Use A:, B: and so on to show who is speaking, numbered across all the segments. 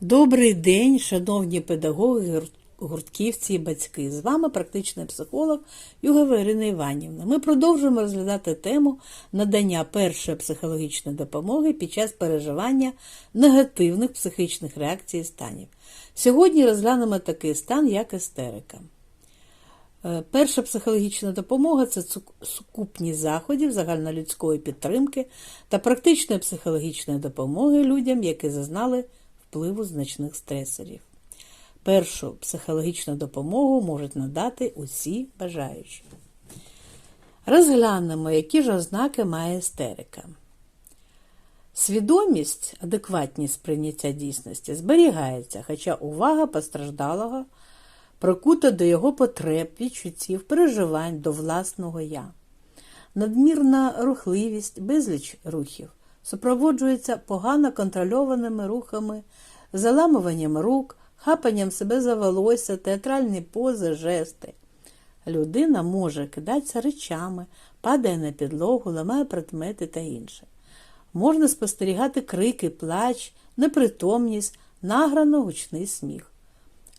A: Добрий день, шановні педагоги, гуртківці і батьки. З вами практичний психолог Югова Ірина Іванівна. Ми продовжуємо розглядати тему надання першої психологічної допомоги під час переживання негативних психічних реакцій і станів. Сьогодні розглянемо такий стан, як істерика. Е, Перша психологічна допомога це сукупність заходів загальнолюдської підтримки та практичної психологічної допомоги людям, які зазнали впливу значних стресорів. Першу психологічну допомогу можуть надати усі бажаючі. Розглянемо, які ж ознаки має істерика. Свідомість, адекватність сприйняття дійсності зберігається, хоча увага постраждалого прикута до його потреб, відчуттів, переживань до власного я. Надмірна рухливість, безліч рухів супроводжується погано контрольованими рухами, заламуванням рук, хапанням себе за волосся, театральні пози, жести. Людина може кидатися речами, падає на підлогу, ламає предмети та інше. Можна спостерігати крики, плач, непритомність, награно гучний сміх.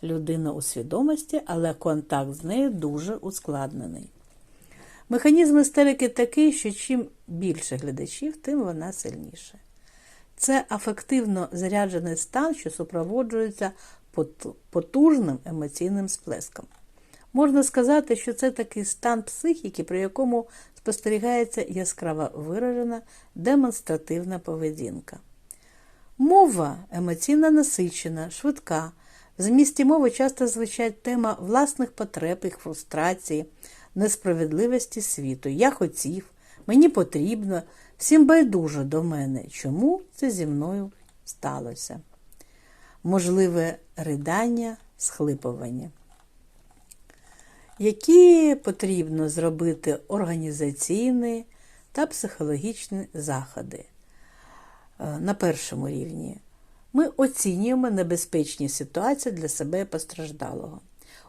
A: Людина у свідомості, але контакт з нею дуже ускладнений. Механізм істерики такий, що чим більше глядачів, тим вона сильніша. Це афективно заряджений стан, що супроводжується потужним емоційним сплеском. Можна сказати, що це такий стан психіки, при якому спостерігається яскраво виражена демонстративна поведінка. Мова емоційно насичена, швидка. В змісті мови часто звучать тема власних потреб, їх фрустрації, несправедливості світу. Я хотів, мені потрібно, всім байдуже до мене. Чому це зі мною сталося? Можливе ридання, схлипування. Які потрібно зробити організаційні та психологічні заходи? Е, На першому рівні ми оцінюємо небезпечні ситуації для себе постраждалого.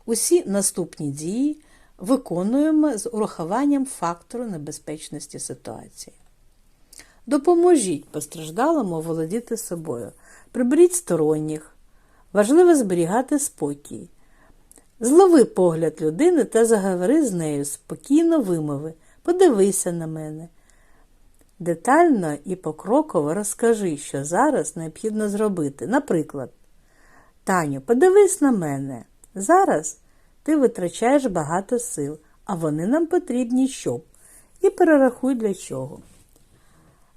A: Усі наступні дії виконуємо з урахуванням фактору небезпечності ситуації. Допоможіть постраждалому володіти собою, приберіть сторонніх, важливо зберігати спокій. Злови погляд людини та заговори з нею, спокійно вимови, подивися на мене. Детально і покроково розкажи, що зараз необхідно зробити. Наприклад, Таню, подивись на мене. Зараз ти витрачаєш багато сил, а вони нам потрібні щоб. І перерахуй для чого.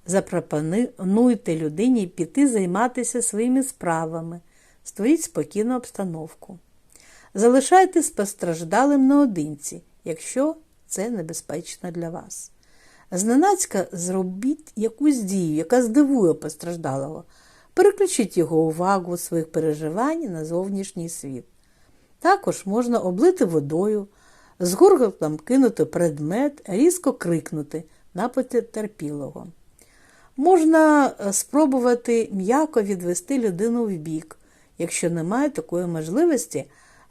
A: Запропонуйте людині піти займатися своїми справами, створіть спокійну обстановку. Залишайтесь постраждалим наодинці, якщо це небезпечно для вас. Зненацька зробіть якусь дію, яка здивує постраждалого. Переключіть його увагу своїх переживань на зовнішній світ. Також можна облити водою, з гурготом кинути предмет, різко крикнути на потерпілого. Можна е, спробувати м'яко відвести людину в бік. Якщо немає такої можливості,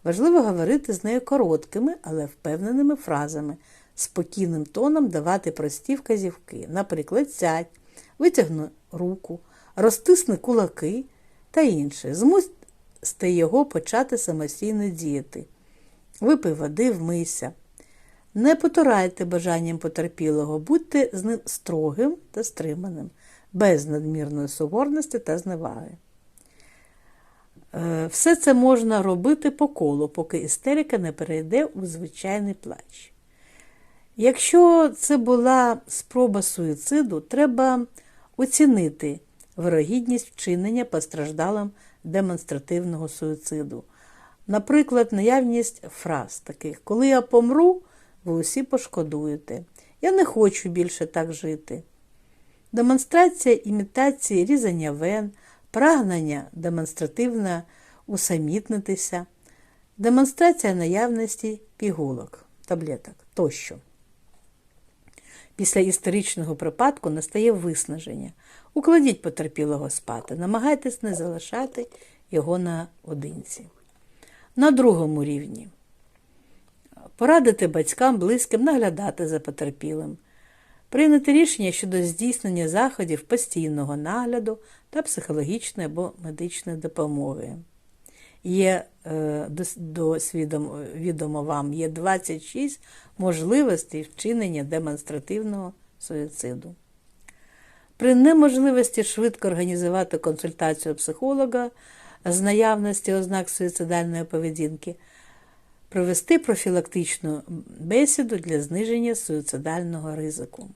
A: важливо говорити з нею короткими, але впевненими фразами, спокійним тоном давати прості вказівки. Наприклад, сядь, витягни руку, розтисни кулаки та інше. Змусьте його почати самостійно діяти. Випий води, вмийся. Не потурайте бажанням потерпілого, будьте з ним строгим та стриманим, без надмірної суворності та зневаги. Е, Все це можна робити по колу, поки істерика не перейде у звичайний плач. Якщо це була спроба суїциду, треба оцінити вирогідність вчинення постраждалим демонстративного суїциду. Наприклад, наявність фраз таких: Коли я помру, ви усі пошкодуєте. Я не хочу більше так жити. Демонстрація імітації різання вен, прагнення демонстративно усамітнитися, демонстрація наявності пігулок, таблеток тощо. Після історичного припадку настає виснаження. Укладіть потерпілого спати, намагайтесь не залишати його наодинці. На другому рівні порадити батькам близьким наглядати за потерпілим, Прийняти рішення щодо здійснення заходів постійного нагляду та психологічної або медичної допомоги. Є е, до, до відомо вам є 26 можливостей вчинення демонстративного суїциду. При неможливості швидко організувати консультацію психолога з наявності ознак суїцидальної поведінки, провести профілактичну бесіду для зниження суїцидального ризику.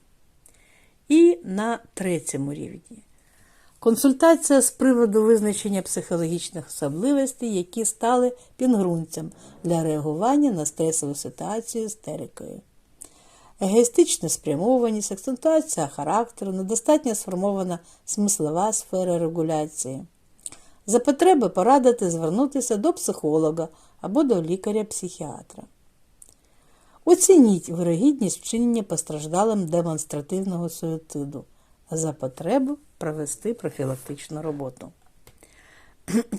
A: І на третьому рівні консультація з приводу визначення психологічних особливостей, які стали підґрунтям для реагування на стресову ситуацію істерикою. Егоїстична спрямованість, акцентуація характеру, недостатньо сформована смислова сфера регуляції. За потреби порадити звернутися до психолога або до лікаря-психіатра. Оцініть вирогідність вчинення постраждалим демонстративного суїциду, за потребу провести профілактичну роботу.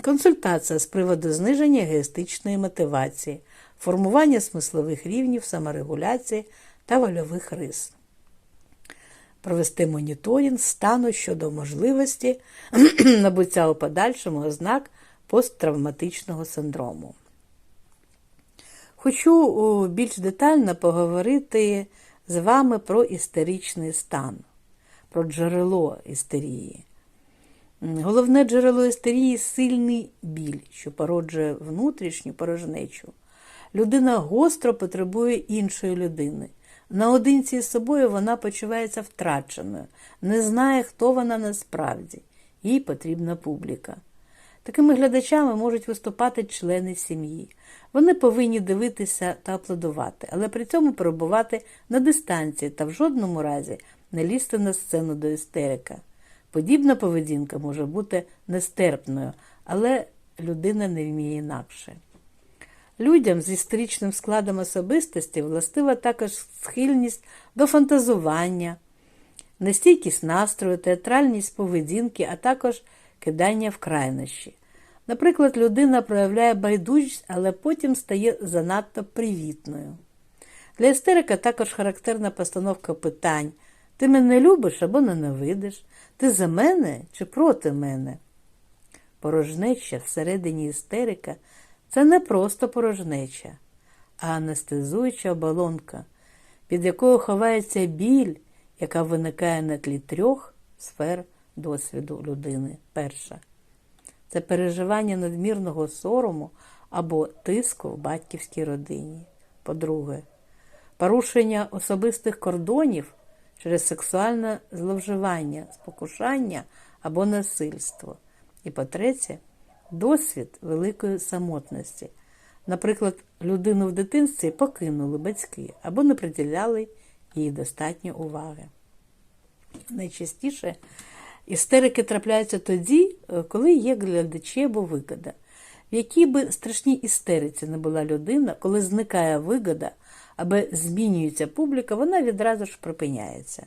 A: Консультація з приводу зниження егоїстичної мотивації, формування смислових рівнів саморегуляції та вольових рис. Провести моніторинг стану щодо можливості набуття у подальшому ознак посттравматичного синдрому. Хочу більш детально поговорити з вами про істеричний стан, про джерело істерії. Головне джерело істерії сильний біль, що породжує внутрішню порожнечу. Людина гостро потребує іншої людини. Наодинці з собою вона почувається втраченою, не знає, хто вона насправді, їй потрібна публіка. Такими глядачами можуть виступати члени сім'ї. Вони повинні дивитися та аплодувати, але при цьому перебувати на дистанції та в жодному разі не лізти на сцену до істерика. Подібна поведінка може бути нестерпною, але людина не вміє інакше. Людям з історичним складом особистості властива також схильність до фантазування, нестійкість настрою, театральність поведінки, а також кидання в крайнощі. Наприклад, людина проявляє байдужість, але потім стає занадто привітною. Для істерика також характерна постановка питань: ти мене любиш або ненавидиш, ти за мене чи проти мене? Порожнеча всередині істерика це не просто порожнеча, а анестезуюча оболонка, під якою ховається біль, яка виникає на тлі трьох сфер досвіду людини. Перша це переживання надмірного сорому або тиску в батьківській родині. По-друге, порушення особистих кордонів через сексуальне зловживання, спокушання або насильство. І по-третє, досвід великої самотності. Наприклад, людину в дитинстві покинули батьки або не приділяли їй достатньо уваги. Найчастіше істерики трапляються тоді, е, коли є глядачі або вигода. В якій би страшній істериці не була людина, коли зникає вигода або змінюється публіка, вона відразу ж припиняється.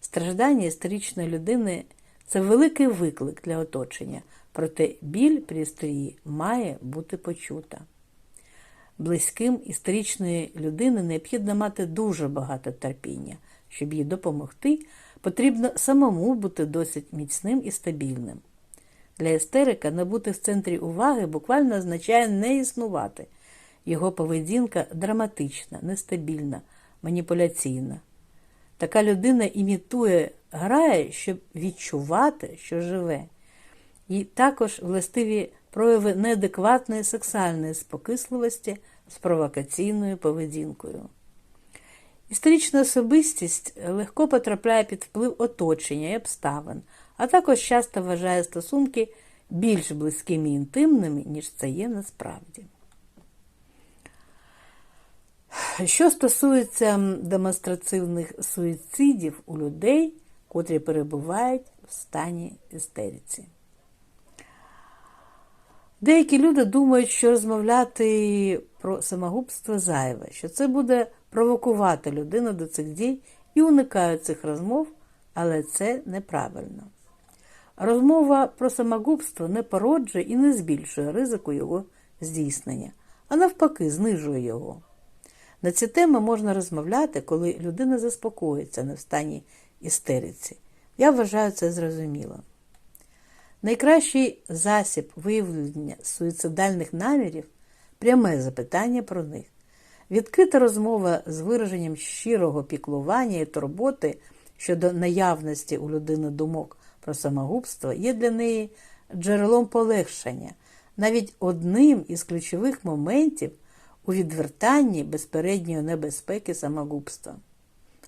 A: Страждання історичної людини це великий виклик для оточення, проте біль при історії має бути почута. Близьким історичної людини необхідно мати дуже багато терпіння. Щоб їй допомогти, потрібно самому бути досить міцним і стабільним. Для істерика не бути в центрі уваги буквально означає не існувати. Його поведінка драматична, нестабільна, маніпуляційна. Така людина імітує, грає, щоб відчувати, що живе. І також властиві прояви неадекватної сексуальної спокисливості з провокаційною поведінкою. Історична особистість легко потрапляє під вплив оточення і обставин, а також часто вважає стосунки більш близькими і інтимними, ніж це є насправді. Що стосується демонстративних суїцидів у людей, котрі перебувають в стані істериці. Деякі люди думають, що розмовляти про самогубство зайве, що це буде провокувати людину до цих дій і уникають цих розмов, але це неправильно. Розмова про самогубство не породжує і не збільшує ризику його здійснення, а навпаки, знижує його. На ці теми можна розмовляти, коли людина заспокоїться не в стані істериці. Я вважаю це зрозуміло. Найкращий засіб виявлення суїцидальних намірів пряме запитання про них. Відкрита розмова з вираженням щирого піклування і турботи щодо наявності у людини думок про самогубство є для неї джерелом полегшення, навіть одним із ключових моментів у відвертанні безпередньої небезпеки самогубства.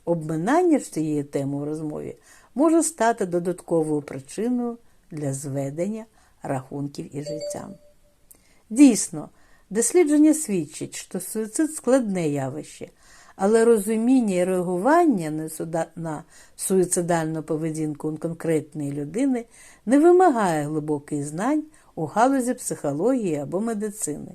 A: Обминання ж цієї теми у розмові може стати додатковою причиною для зведення рахунків із життям. Дійсно, дослідження свідчить, що суїцид складне явище, але розуміння і реагування на, суїцидальну поведінку конкретної людини не вимагає глибоких знань у галузі психології або медицини.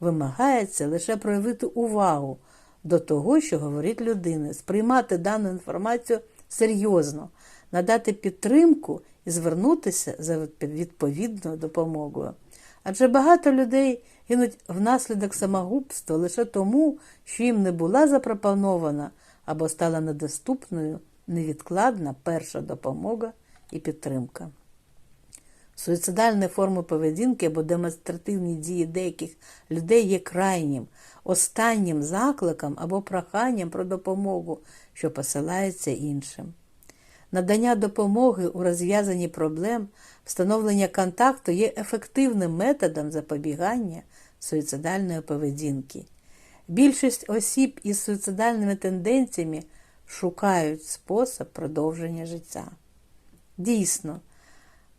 A: Вимагається лише проявити увагу до того, що говорить людина, сприймати дану інформацію серйозно, надати підтримку і звернутися за відповідною допомогою. Адже багато людей гинуть внаслідок самогубства лише тому, що їм не була запропонована або стала недоступною невідкладна перша допомога і підтримка. Суїцидальні форми поведінки або демонстративні дії деяких людей є крайнім, останнім закликом або проханням про допомогу, що посилається іншим. Надання допомоги у розв'язанні проблем, встановлення контакту є ефективним методом запобігання суїцидальної поведінки. Більшість осіб із суїцидальними тенденціями шукають спосіб продовження життя. Дійсно,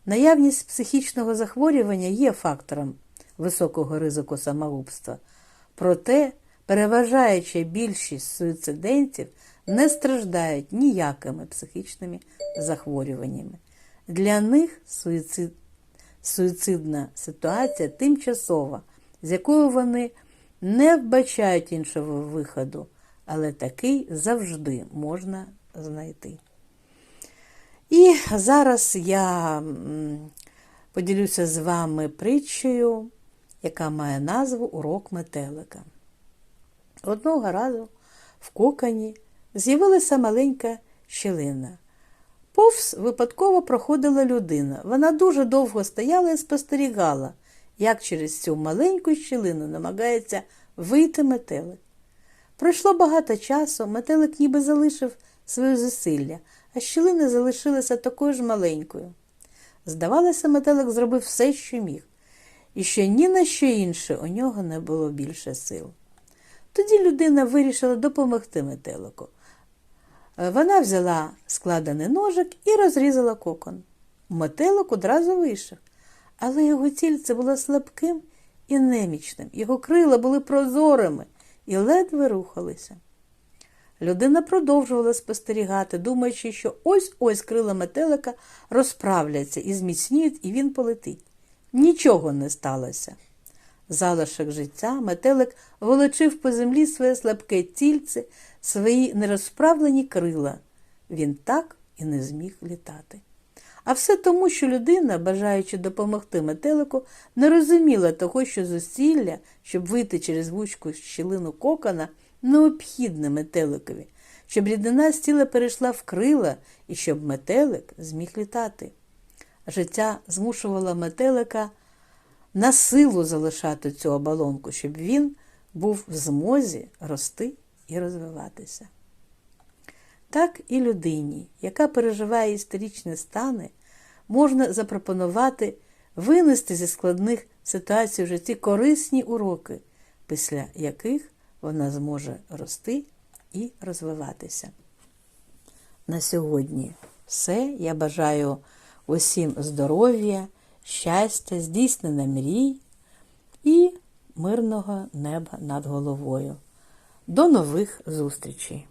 A: наявність психічного захворювання є фактором високого ризику самогубства, проте переважаюча більшість суїцидентів не страждають ніякими психічними захворюваннями. Для них суїцид, суїцидна ситуація тимчасова, з якою вони не вбачають іншого виходу, але такий завжди можна знайти. І зараз я поділюся з вами притчею, яка має назву Урок метелика. Одного разу в кокані з'явилася маленька щілина. Повз випадково проходила людина. Вона дуже довго стояла і спостерігала, як через цю маленьку щілину намагається вийти метелик. Пройшло багато часу, метелик ніби залишив своє зусилля, а щілина залишилася такою ж маленькою. Здавалося, метелик зробив все, що міг, і що ні на що інше у нього не було більше сил. Тоді людина вирішила допомогти метелику. Вона взяла складений ножик і розрізала кокон. Метелик одразу вийшов, але його тільце було слабким і немічним, його крила були прозорими і ледве рухалися. Людина продовжувала спостерігати, думаючи, що ось-ось крила метелика розправляться і зміцніють, і він полетить. Нічого не сталося. Залишок життя метелик волочив по землі своє слабке тільце, свої нерозправлені крила. Він так і не зміг літати. А все тому, що людина, бажаючи допомогти метелику, не розуміла того, що зусилля, щоб вийти через вузьку щілину кокона, необхідне метеликові, щоб рідина з тіла перейшла в крила і щоб метелик зміг літати. Життя змушувало метелика на силу залишати цю оболонку, щоб він був в змозі рости і розвиватися. Так і людині, яка переживає історичні стани, можна запропонувати винести зі складних ситуацій в житті корисні уроки, після яких вона зможе рости і розвиватися. На сьогодні все. Я бажаю усім здоров'я, щастя, здійснення мрій і мирного неба над головою. До нових зустрічей!